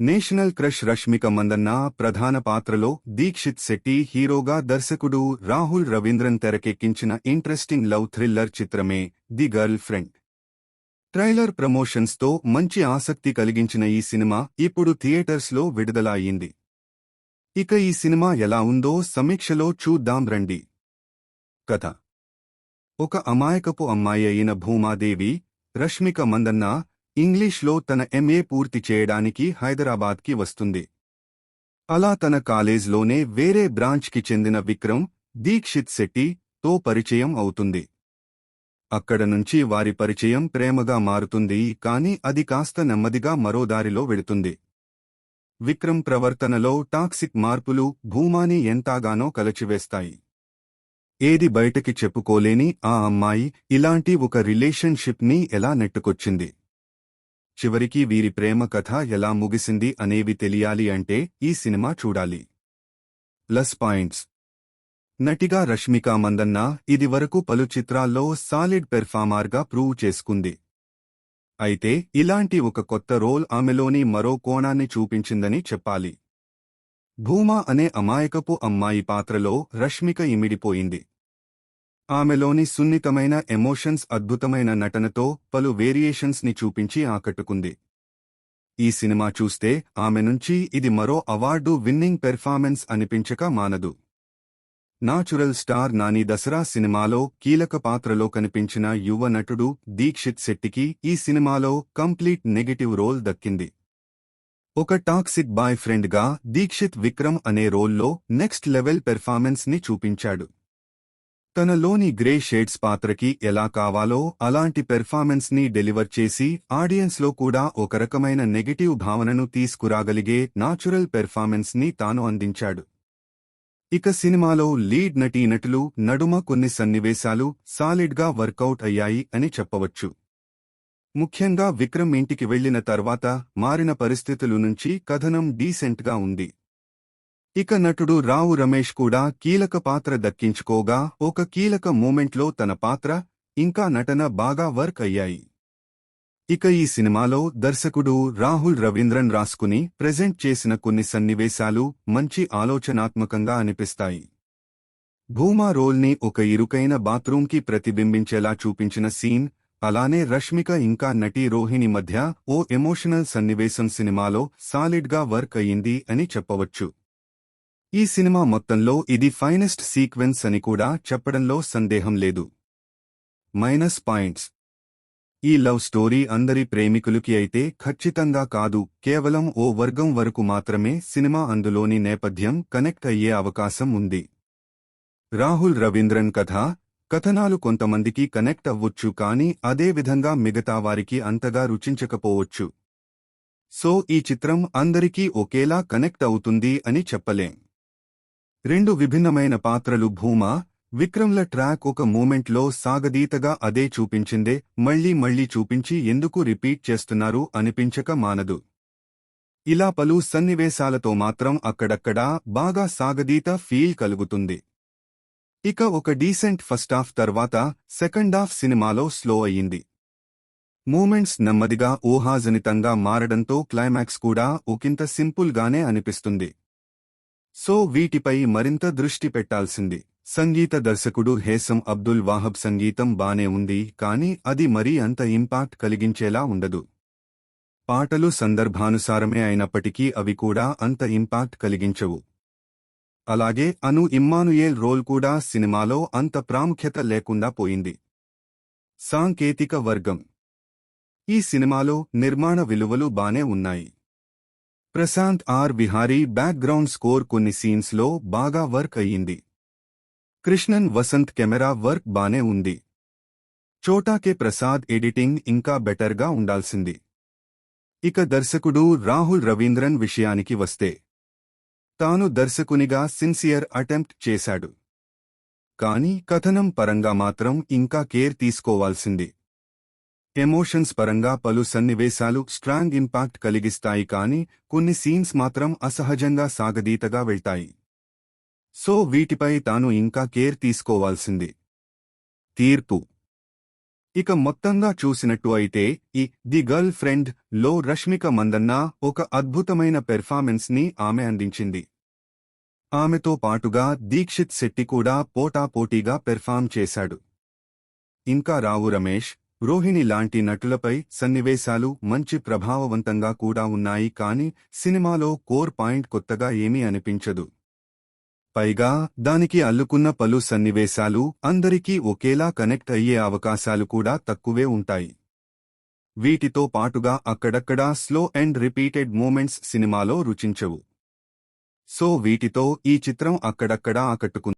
National crush Rashmika Mandanna ప్రధాన పాత్రలో దీక్షిత్ శెట్టి హీరోగా దర్శకుడు రాహుల్ రవీంద్రన్ తెరకెక్కించిన ఇంట్రెస్టింగ్ లవ్ థ్రిల్లర్ చిత్రమే ది గర్ల్ ఫ్రెండ్. ట్రైలర్ ప్రమోషన్స్తో మంచి ఆసక్తి కలిగించిన ఈ సినిమా ఇప్పుడు థియేటర్స్లో విడుదల అయింది ఇక ఈ సినిమా ఎలా ఉందో సమీక్షలో చూద్దాం రండి. కథ. ఒక అమాయకపు అమ్మాయి అయిన భూమాదేవి రష్మిక మందన్న ఇంగ్లీష్లో తన ఎంఏ పూర్తి చేయడానికి హైదరాబాద్కి వస్తుంది. అలా తన కాలేజ్లోనే వేరే బ్రాంచ్కి చెందిన విక్రమ్ దీక్షిత్ శెట్టి తో పరిచయం అవుతుంది. అక్కడ నుంచి వారి పరిచయం ప్రేమగా మారుతుంది కాని అది కాస్త నెమ్మదిగా మరో దారిలో వెళుతుంది. విక్రమ్ ప్రవర్తనలో టాక్సిక్ మార్పులు భూమాని ఎంతాగానో కలచివేస్తాయి. ఏది బయటకి చెప్పుకోలేని ఆ అమ్మాయి ఇలాంటి ఒక రిలేషన్షిప్ని ఎలా నెట్టుకొచ్చింది? చివరికి వీరి ప్రేమ కథ ఎలా ముగిసింది అనేవి తెలియాలి అంటే ఈ సినిమా చూడాలి. Plus points. నటిగా రష్మిక మందన్న ఇదివరకు పలు చిత్రాల్లో సాలిడ్ పెర్ఫార్మర్గా ప్రూవ్ చేసుకుంది. అయితే ఇలాంటి ఒక కొత్త రోల్ ఆమెలోని మరో కోణాన్ని చూపించిందని చెప్పాలి. భూమా అనే అమాయకపు అమ్మాయి పాత్రలో రష్మిక ఇమిడిపోయింది. ఆమెలోని సున్నితమైన ఎమోషన్స్ అద్భుతమైన నటనతో పలు వేరియేషన్స్ని చూపించి ఆకట్టుకుంది. ఈ సినిమా చూస్తే ఆమె నుంచి ఇది మరో అవార్డు విన్నింగ్ పెర్ఫార్మెన్స్ అనిపించక మానదు. నాచురల్ స్టార్ నాని దసరా సినిమాలో కీలక పాత్రలో కనిపించిన యువ నటుడు దీక్షిత్ శెట్టికి ఈ సినిమాలో కంప్లీట్ నెగటివ్ రోల్ దక్కింది. ఒక టాక్సిక్ బాయ్ ఫ్రెండ్గా దీక్షిత్ విక్రమ్ అనే రోల్లో నెక్స్ట్ లెవెల్ పెర్ఫార్మెన్స్ని చూపించాడు. తనలోని గ్రే షేడ్స్ పాత్రకి ఎలా కావాలో అలాంటి పెర్ఫార్మెన్స్ని డెలివర్ చేసి ఆడియన్స్లో కూడా ఒక రకమైన నెగటివ్ భావనను తీసుకురాగలిగే నాచురల్ పెర్ఫార్మెన్స్ని తాను అందించాడు. ఇక సినిమాలో లీడ్ నటీనటులు నడుమ కొన్ని సన్నివేశాలు సాలిడ్గా వర్కౌట్ అయ్యాయి అని చెప్పవచ్చు. ముఖ్యంగా విక్రమ్ ఇంటికి వెళ్ళిన తర్వాత మారిన పరిస్థితులు నుంచి కథనం డీసెంట్గా ఉంది. ఇక నటుడు రావు రమేష్ కూడా కీలక పాత్ర దక్కించుకోగా ఒక కీలక మూమెంట్లో తన పాత్ర ఇంకా నటన బాగా వర్క్ అయ్యాయి. ఇక ఈ సినిమాలో దర్శకుడు రాహుల్ రవీంద్రన్ రాసుకుని ప్రెజెంట్ చేసిన కొన్ని సన్నివేశాలు మంచి ఆలోచనాత్మకంగా అనిపిస్తాయి. భూమా రోల్ని ఒక ఇరుకైన బాత్రూంకి ప్రతిబింబించేలా చూపించిన సీన్ అలానే రష్మిక ఇంకా నటి రోహిణి మధ్య ఓ ఎమోషనల్ సన్నివేశం సినిమాలో సాలిడ్గా వర్క్ అయ్యింది అని చెప్పవచ్చు. ఈ సినిమా మొత్తంలో ఇది ఫైనెస్ట్ సీక్వెన్స్ అని కూడా చెప్పడంలో సందేహం లేదు. Minus points. ఈ లవ్ స్టోరీ అందరి ప్రేమికులకి అయితే ఖచ్చితంగా కాదు కేవలం ఓ వర్గం వరకు మాత్రమే సినిమా అందులోని నేపథ్యం కనెక్ట్ అయ్యే అవకాశం ఉంది. రాహుల్ రవీంద్రన్ కథ కథనాలు కొంతమందికి కనెక్ట్ అవ్వొచ్చు కానీ అదే విధంగా మిగతా వారికి అంతగా రుచించకపోవచ్చు. సో ఈ చిత్రం అందరికీ ఒకేలా కనెక్ట్ అవుతుంది అని చెప్పలేం. రెండు విభిన్నమైన పాత్రలు భూమా విక్రమ్ల ట్రాక్ ఒక మూమెంట్లో సాగదీతగా అదే చూపించిందే మళ్ళీ మళ్ళీ చూపించి ఎందుకు రిపీట్ చేస్తున్నారు అనిపించక మానదు. ఇలా పలు సన్నివేశాలతో మాత్రం అక్కడక్కడా బాగా సాగదీత ఫీల్ కలుగుతుంది. ఇక ఒక డీసెంట్ ఫస్ట్ హాఫ్ తర్వాత సెకండ్ హాఫ్ సినిమాలో స్లో అయ్యింది. మూమెంట్స్ నెమ్మదిగా ఊహాజనితంగా మారడంతో క్లైమాక్స్ కూడా ఒకింత సింపుల్గానే అనిపిస్తుంది. సో వీటిపై మరింత దృష్టి పెట్టాల్సింది. సంగీత దర్శకుడు హేసం అబ్దుల్ వాహబ్ సంగీతం బానే ఉంది కానీ అది మరీ అంత ఇంపాక్ట్ కలిగించేలా ఉండదు. పాటలు సందర్భానుసారమే అయినప్పటికీ అవి కూడా అంత ఇంపాక్ట్ కలిగించవు. అలాగే అను ఇమ్మానుయేల్ రోల్ కూడా సినిమాలో అంత ప్రాముఖ్యత లేకుండా పోయింది. సాంకేతిక వర్గం. ఈ సినిమాలో నిర్మాణ విలువలు బానే ఉన్నాయి. Prashanth R Bihari background score కొన్ని సీన్స్లో బాగా వర్క్ అయ్యింది. కృష్ణన్ వసంత్ కెమెరా వర్క్ బానే ఉంది. చోటాకే ప్రసాద్ ఎడిటింగ్ ఇంకా బెటర్గా ఉండాల్సింది. ఇక దర్శకుడు రాహుల్ రవీంద్రన్ విషయానికి వస్తే తాను దర్శకునిగా సిన్సియర్ అటెంప్ట్ చేశాడు. కాని కథనం పరంగా మాత్రం ఇంకా కేర్ తీసుకోవాల్సింది. ఎమోషన్స్ పరంగా పలు సన్నివేశాలు స్ట్రాంగ్ ఇంపాక్ట్ కలిగిస్తాయి కాని కొన్ని సీన్స్ మాత్రం అసహజంగా సాగదీతగా వెళ్తాయి. సో వీటిపై తాను ఇంకా కేర్ తీసుకోవాల్సింది. తీర్పు. ఇక మొత్తంగా చూసినట్టు అయితే ఈ ది గర్ల్ ఫ్రెండ్లో రష్మిక మందన్న ఒక అద్భుతమైన పెర్ఫార్మెన్స్ని ఆమె అందించింది. ఆమెతో పాటుగా దీక్షిత్ శెట్టి కూడా పోటాపోటీగా పెర్ఫామ్ చేశాడు. ఇంకా రావు రమేష్ రోహిణి లాంటి నటులపై సన్నివేశాలు మంచి ప్రభావవంతంగా కూడా ఉన్నాయి కాని సినిమాలో కోర్ పాయింట్ కొత్తగా ఏమీ అనిపించదు. పైగా దానికి అల్లుకున్న పలు సన్నివేశాలు అందరికీ ఒకేలా కనెక్ట్ అయ్యే అవకాశాలు కూడా తక్కువే ఉంటాయి. వీటితో పాటుగా అక్కడక్కడా స్లో అండ్ రిపీటెడ్ మూమెంట్స్ సినిమాలో రుచించవు. సో వీటితో ఈ చిత్రం అక్కడక్కడా ఆకట్టుకుంది.